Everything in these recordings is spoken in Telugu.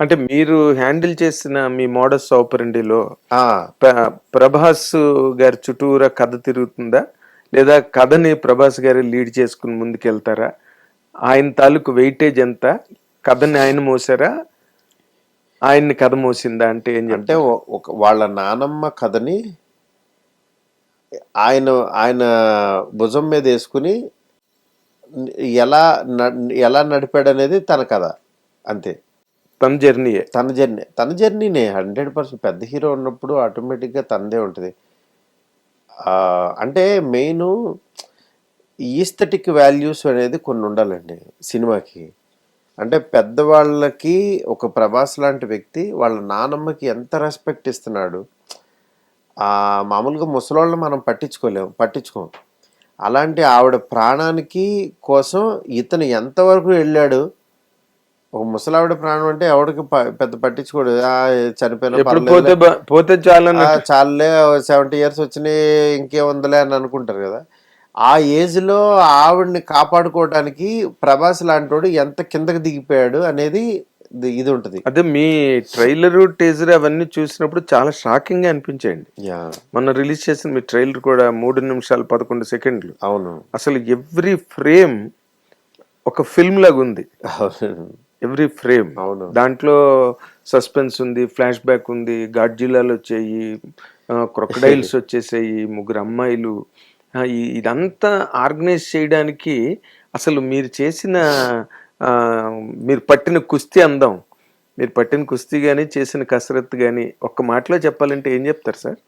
అంటే మీరు హ్యాండిల్ చేసిన మీ మోడస్ ఆపరండిలో ప్రభాస్ గారి చుట్టూరా కథ తిరుగుతుందా? లేదా కథని ప్రభాస్ గారి లీడ్ చేసుకుని ముందుకెళ్తారా? ఆయన తాలూకు వెయిటేజ్ ఎంత? కథని ఆయన మోసారా? ఆయన్ని కథ మోసిందా అంటే ఏం అంటే ఒక వాళ్ళ నానమ్మ కథని ఆయన ఆయన భుజం మీద వేసుకుని ఎలా న- ఎలా నడిపాడు అనేది తన కథ. అంతే. తన జర్నీయే. తన జర్నీ తన జర్నీనే. హండ్రెడ్ పర్సెంట్ పెద్ద హీరో ఉన్నప్పుడు ఆటోమేటిక్గా తనదే ఉంటుంది. అంటే మెయిన్ ఈస్థెటిక్ వాల్యూస్ అనేది కొన్ని ఉండాలండి సినిమాకి. అంటే పెద్దవాళ్ళకి ఒక ప్రభాస్ లాంటి వ్యక్తి వాళ్ళ నానమ్మకి ఎంత రెస్పెక్ట్ ఇస్తున్నాడు. మామూలుగా ముసలోళ్ళని మనం పట్టించుకోలేము పట్టించుకోం. అలాంటి ఆవిడ ప్రాణానికి కోసం ఇతను ఎంతవరకు వెళ్ళాడు ఒక ముసలావిడ ప్రాణం అంటే ఎవడికి ప- పెద్ద పట్టించుకోడు. చనిపోయినా. పోతే పోతే చాలని ఆ, చాలులే సెవెంటీ ఇయర్స్ వచ్చినాయి ఇంకేముందిలే అని అనుకుంటారు కదా. ఆ ఏజ్లో ఆవిడ్ని కాపాడుకోవడానికి ప్రభాస్ లాంటోడు ఎంత కిందకి దిగిపోయాడు అనేది ఇది- ఉంటుంది. అదే మీ ట్రైలర్ టీజర్ అవన్నీ చూసినప్పుడు చాలా షాకింగ్గా అనిపించాయండి మొన్న రిలీజ్ చేసిన మీ ట్రైలర్ కూడా మూడు నిమిషాలు పదకొండు సెకండ్లు. అవును. అసలు ఎవ్రీ ఫ్రేమ్ ఒక ఫిల్మ్ లాగా ఉంది ఎవ్రీ ఫ్రేమ్. అవును. దాంట్లో సస్పెన్స్ ఉంది ఫ్లాష్ బ్యాక్ ఉంది గాడ్జిలాలు వచ్చాయి క్రొకడైల్స్ వచ్చేసాయి ముగ్గురు అమ్మాయిలు. ఇదంతా ఆర్గనైజ్ చేయడానికి అసలు మీరు చేసిన మీరు పట్టిన కుస్తీ అందం. మీరు పట్టిన కుస్తీ కానీ చేసిన కసరత్తు కానీ ఒక్క మాటలో చెప్పాలంటే ఏం చెప్తారు సార్?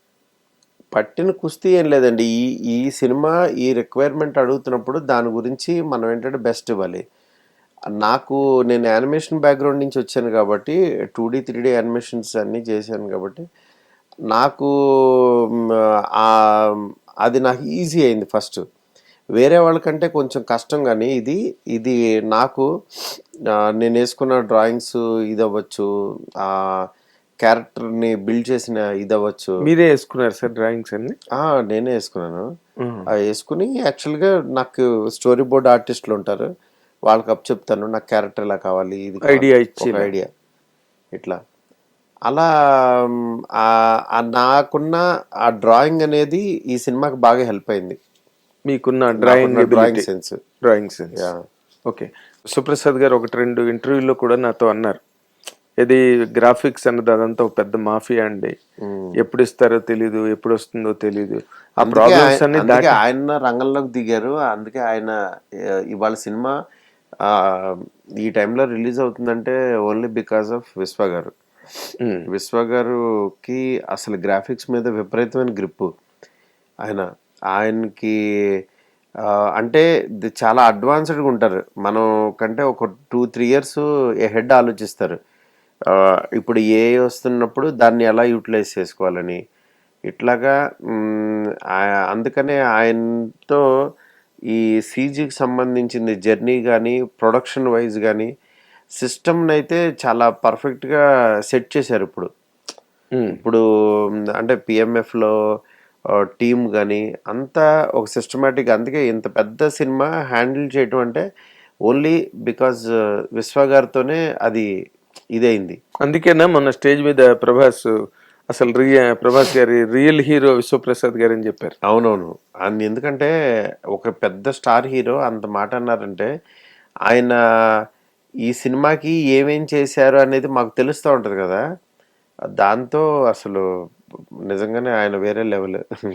పట్టిన కుస్తీ ఏం లేదండి. ఈ ఈ సినిమా ఈ రిక్వైర్మెంట్ అడుగుతున్నప్పుడు దాని గురించి మనం ఏంటంటే బెస్ట్ ఇవ్వాలి. నాకు నేను యానిమేషన్ బ్యాక్గ్రౌండ్ నుంచి వచ్చాను కాబట్టి two D three D animations అన్నీ చేశాను కాబట్టి నాకు అది నాకు ఈజీ అయింది ఫస్ట్ వేరే వాళ్ళకంటే కొంచెం కష్టం కానీ ఇది ఇది నాకు నేను వేసుకున్న డ్రాయింగ్స్ ఇది అవ్వచ్చు ఆ క్యారెక్టర్ని బిల్డ్ చేసిన ఇది అవ్వచ్చు. మీరే వేసుకున్నారు సార్ డ్రాయింగ్స్ అన్ని? నేనే వేసుకున్నాను. వేసుకుని యాక్చువల్గా నాకు స్టోరీ బోర్డ్ ఆర్టిస్టులు ఉంటారు. వాళ్ళకి అప్ చెప్తాను నాకు క్యారెక్టర్ ఇలా కావాలి ఇది. Idea ఇచ్చి ఐడియా ఇట్లా. అలా నాకున్న ఆ డ్రాయింగ్ అనేది ఈ సినిమాకి బాగా హెల్ప్ అయింది. మీకున్న drawing drawing sense drawing sense okay Suprasad గారు ఒకటి రెండు ఇంటర్వ్యూలో కూడా నాతో అన్నారు. ఇది గ్రాఫిక్స్ అన్నది అదంతా ఒక పెద్ద మాఫియా అండి. ఎప్పుడు ఇస్తారో తెలీదు ఎప్పుడు వస్తుందో తెలీదు. ఆ ప్రాబ్లమ్స్ ఆయన- అన్ని ఆయన రంగంలోకి దిగారు. అందుకే ఆయన ఇవాళ సినిమా ఈ టైంలో రిలీజ్ అవుతుందంటే ఓన్లీ బికాస్ ఆఫ్ విశ్వ గారు. ఉమ్. విశ్వ గారుకి అసలు గ్రాఫిక్స్ మీద విపరీతమైన గ్రిప్ ఆయన ఆయనకి అంటే చాలా అడ్వాన్స్డ్గా ఉంటారు. మనం కంటే ఒక టూ త్రీ ఇయర్స్ హెడ్ ఆలోచిస్తారు. ఇప్పుడు ఏ వస్తున్నప్పుడు దాన్ని ఎలా యూటిలైజ్ చేసుకోవాలని. ఇట్లాగా అందుకనే ఆయనతో ఈ సీజీకి సంబంధించింది జర్నీ కానీ ప్రొడక్షన్ వైజ్ కానీ సిస్టమ్ని అయితే చాలా పర్ఫెక్ట్గా సెట్ చేశారు ఇప్పుడు. ఇప్పుడు అంటే పిఎంఎఫ్లో టీమ్ కానీ అంతా ఒక సిస్టమేటిక్ అందుకే ఇంత పెద్ద సినిమా హ్యాండిల్ చేయటం అంటే ఓన్లీ బికాజ్ విశ్వ గారితోనే అది ఇదైంది అందుకేనా మొన్న స్టేజ్ మీద ప్రభాస్ అసలు రియ ప్రభాస్ గారి రియల్ హీరో విశ్వప్రసాద్ గారు అని చెప్పారు. అవునవును. అండ్ ఎందుకంటే ఒక పెద్ద స్టార్ హీరో అంత మాట అన్నారంటే ఆయన ఈ సినిమాకి ఏమేం చేశారు అనేది మాకు తెలుస్తూ ఉంటుంది కదా. దాంతో అసలు నిజంగానే ఆయన వేరే లెవెల్.